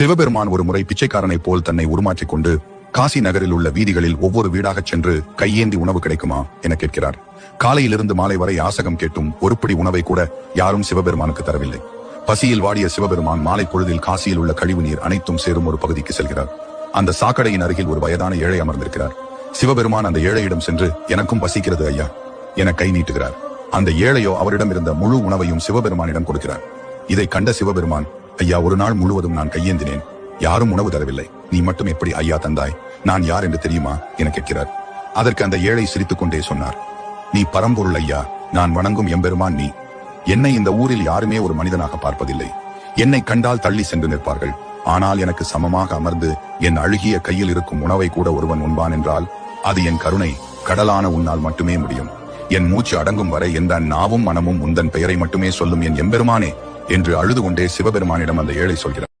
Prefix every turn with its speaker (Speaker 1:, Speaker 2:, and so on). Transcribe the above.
Speaker 1: சிவபெருமான் ஒரு முறை பிச்சைக்காரனைப் போல் தன்னை உருமாற்றிக் கொண்டு காசி நகரில் உள்ள வீதிகளில் ஒவ்வொரு வீடாகச் சென்று கையேந்தி உணவு கிடைக்குமா என கேட்கிறார். காலையிலிருந்து மாலை வரை யாசகம் கேட்டும் ஒருப்படி உணவை கூட யாரும் சிவபெருமானுக்கு தரவில்லை. பசியில் வாடிய சிவபெருமான் மாலை பொழுதில் காசியில் உள்ள கழிவு நீர் அனைத்தும் சேரும் ஒரு பகுதிக்கு செல்கிறார். அந்த சாக்கடையின் அருகில் ஒரு வயதான ஏழை அமர்ந்திருக்கிறார். சிவபெருமான் அந்த ஏழையிடம் சென்று எனக்கும் பசிக்கிறது ஐயா என கை நீட்டுகிறார். அந்த ஏழையோ அவரிடம் இருந்த முழு உணவையும் சிவபெருமானிடம் கொடுக்கிறார். இதை கண்ட சிவபெருமான் ஐயா ஒரு நாள் முழுவதும் நான் கையேந்தினேன். யாரும் உணவு தரவில்லை. நீ மட்டும் எப்படி ஐயா தந்தாய்? நான் யார் என்று தெரியுமா? என கேட்கிறார். அதற்கு அந்த ஏழை சிரித்துக் கொண்டே சொன்னார். நீ பரம்பொருள் ஐயா. நான் வணங்கும் எம்பெருமான் நீ. என்னை இந்த ஊரில் யாருமே ஒரு மனிதனாக பார்ப்பதில்லை. என்னை கண்டால் தள்ளி சென்று நிற்பார்கள். ஆனால் எனக்கு சமமாக அமர்ந்து என் அழுகிய கையில் இருக்கும் உணவை கூட ஒருவன் உண்பான் என்றால் அது என் கருணை. கடலான உன்னால் மட்டுமே முடியும். என் மூச்சு அடங்கும் வரை எந்த நாவும் மனமும் உந்தன் பெயரை மட்டுமே சொல்லும் என் எம்பெருமானே. என்று அழுது கொண்டே சிவபெருமானிடம் அந்த ஏழை சொல்கிறார்.